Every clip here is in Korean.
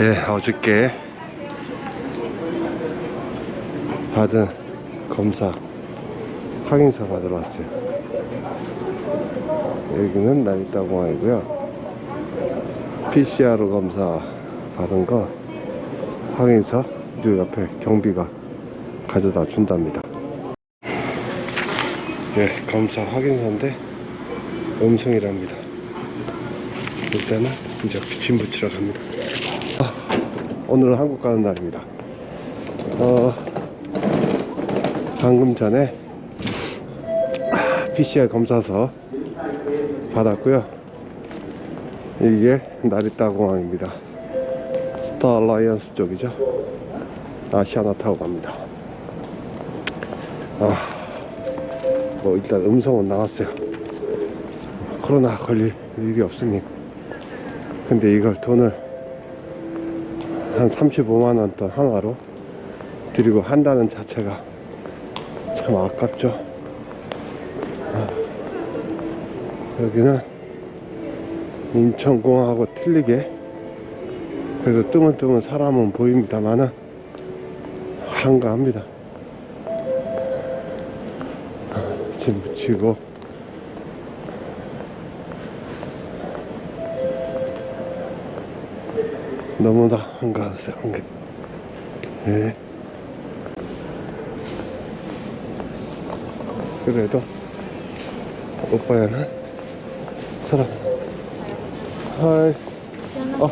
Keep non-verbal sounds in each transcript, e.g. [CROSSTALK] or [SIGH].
예, 어저께 받은 검사 확인서 받으러 왔어요. 여기는 나리따공항이고요. PCR 검사 받은 거 확인서 요 옆에 경비가 가져다 준답니다. 예, 검사 확인서인데 음성이랍니다. 일단은 이제 짐 붙이러 갑니다. 아, 오늘은 한국 가는 날입니다. 어, 방금 전에 PCR 검사서 받았고요. 이게 나리타 공항입니다. 스타 알라이언스 쪽이죠. 아시아나 타고 갑니다. 아, 뭐 일단 음성은 나왔어요. 코로나 걸릴 일이 없으니. 근데 이걸 돈을 한 35만원 돈 하나로 드리고 한다는 자체가 참 아깝죠. 아, 여기는 인천공항하고 틀리게 그래도 뜨문뜨문 사람은 보입니다만은 한가합니다. 아, 짐 붙이고 너무나 한가했어요, 한게. 예. 그래도 오빠야는 사람. 하이. あ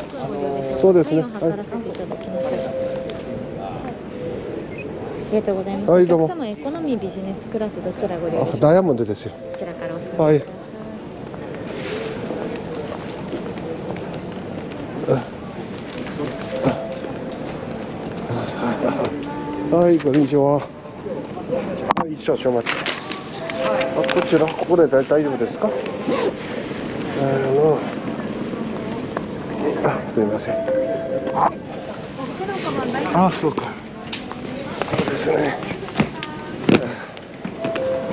そうですねはい、測らせていただきます。ありがとうございます。はいどうもお客様エコノミービジネスクラスどちらご利用でしょう 아, か。 다이아몬드 됐어요. こちらからお進みくはいださい。 はい、 こんにちは。はい、少々お待ち。あ、こちら、ここで大大丈夫ですか？あすみません。あ、そうか。そうですね。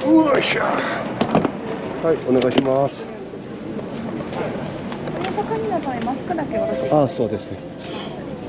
よいしょ。はい、お願いします。あ、そうですね。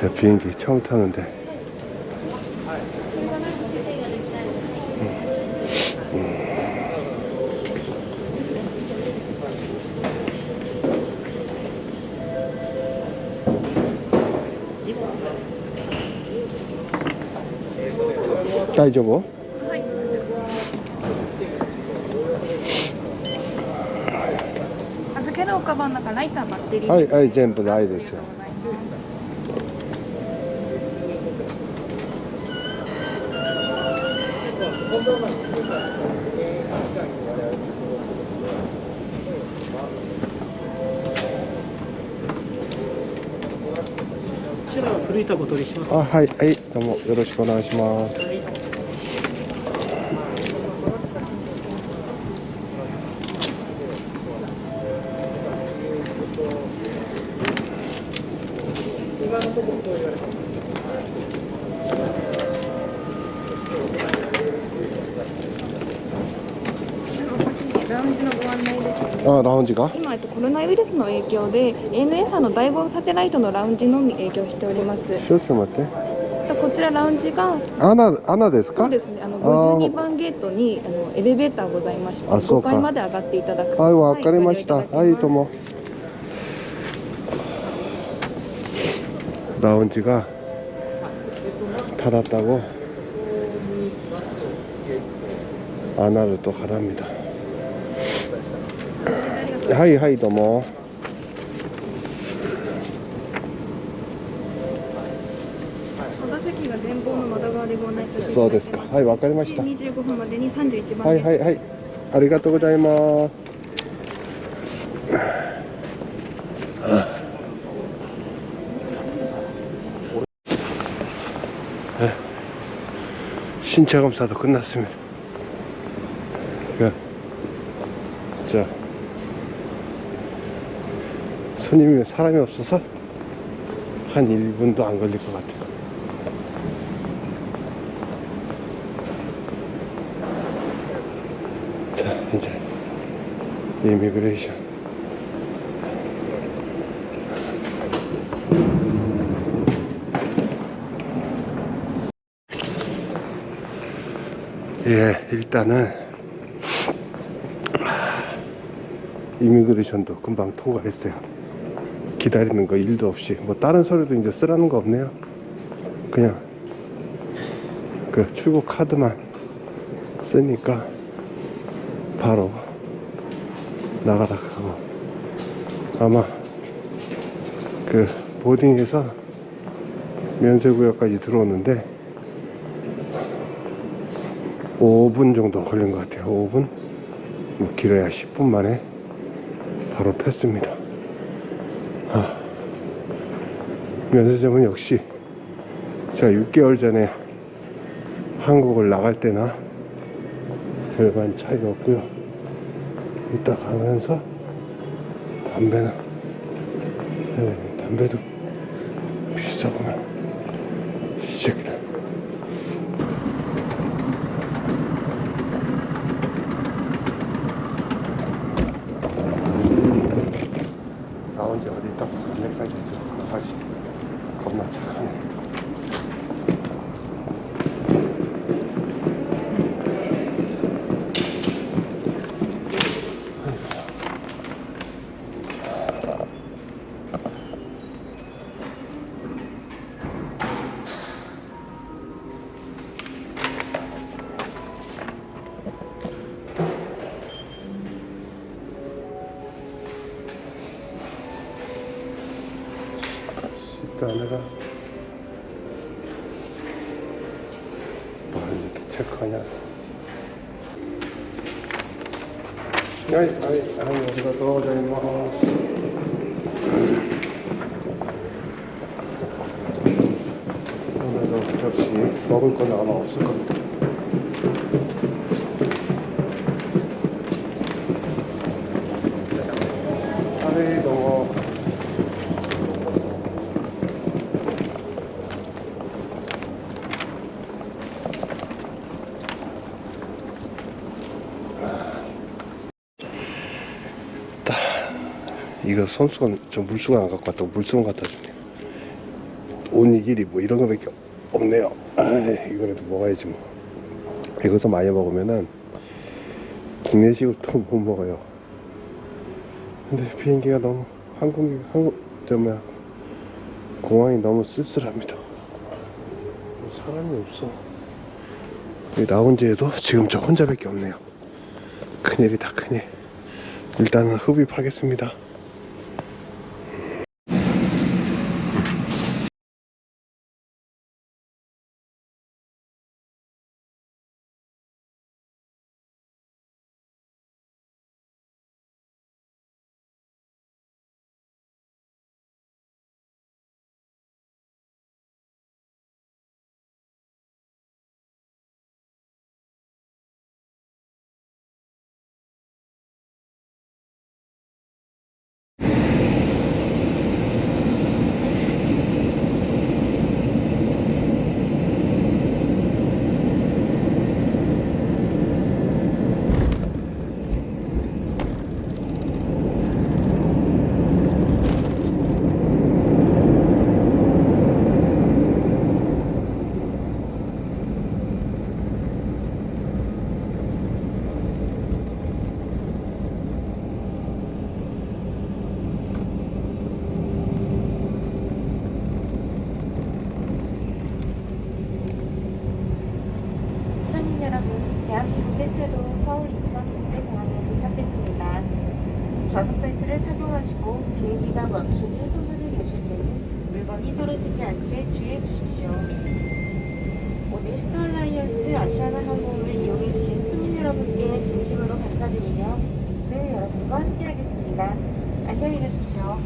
제가 비행기 처음 타는데大丈夫預けるおかばんの中ライターバッテリー。はいはい全部ないですよ ちらは古いタコ取りします。あはい。はい。どうもよろしくお願いします。はいあラウンジが？今、コロナウイルスの影響で ANA さんの第5サテライトのラウンジのみ営業しております。ちょっと待って。こちらラウンジがアナアナですか？そうですね。あの52番ゲートにあのエレベーターございましてあそうか。5階まで上がっていただくはいわ、はい、かりました。はいどうも。ラウンジがただたごアナルとハラミだ。はいはいどうも。そうですか。はいわかりました。25分までに31番はいはいはい。ありがとうございます。신체검사도 끝났습니 다. 자. 손님이 사람이 없어서 한 1분도 안 걸릴 것 같아요. 자, 이제 이미그레이션. 예, 일단은 이미그레이션도 금방 통과했어요. 기다리는 거 일도 없이 뭐 다른 서류도 이제 쓰라는 거 없네요. 그냥 그 출국 카드만 쓰니까 바로 나가다 가고 아마 그 보딩에서 면세구역까지 들어오는데 5분 정도 걸린 것 같아요. 5분? 뭐 길어야 10분 만에 바로 폈습니다. 아, 면세점은 역시 제가 6개월 전에 한국을 나갈 때나 별반 차이가 없고요. 이따 가면서 담배나. 담배도 비싸구나. 시작이다. 나온 지 어디 딱 3년까지 됐죠. 강아지. 겁나 착하네. 이따 내가 뭘 이렇게 체크하냐. 아이, 아이, 아이, 여기다 넣어줘야지. 오늘도 역시 먹을 건 아마 없을 겁니다. 아이, 너무. 이거 손수건 저 물수건 안 갖고 왔다고 물수건 갖다 주네요 온이 길이 뭐 이런 거밖에 없네요. 아 이거라도 먹어야지 뭐. 여기서 많이 먹으면은 기내식을 또 [LAUGHS] 못 먹어요. 근데 비행기가 너무 항공기 항공 저 뭐야 공항이 너무 쓸쓸합니다. 사람이 없어. 여기 나온 지에도 지금 저 혼자밖에 없네요. 큰일이다 큰일. 일단은 흡입하겠습니다 대한민국 대체로 서울 인천 국제공항에 도착했습니다. 좌석 벨트를 착용하시고 비행기가 멈춘 후 손분이 계실 때는 물건이 떨어지지 않게 주의해 주십시오. 오늘 스타라이언스 아시아나 항공을 이용해 주신 수민 여러분께 진심으로 감사드리며 늘 여러분과 함께하겠습니다. 안녕히 계십시오.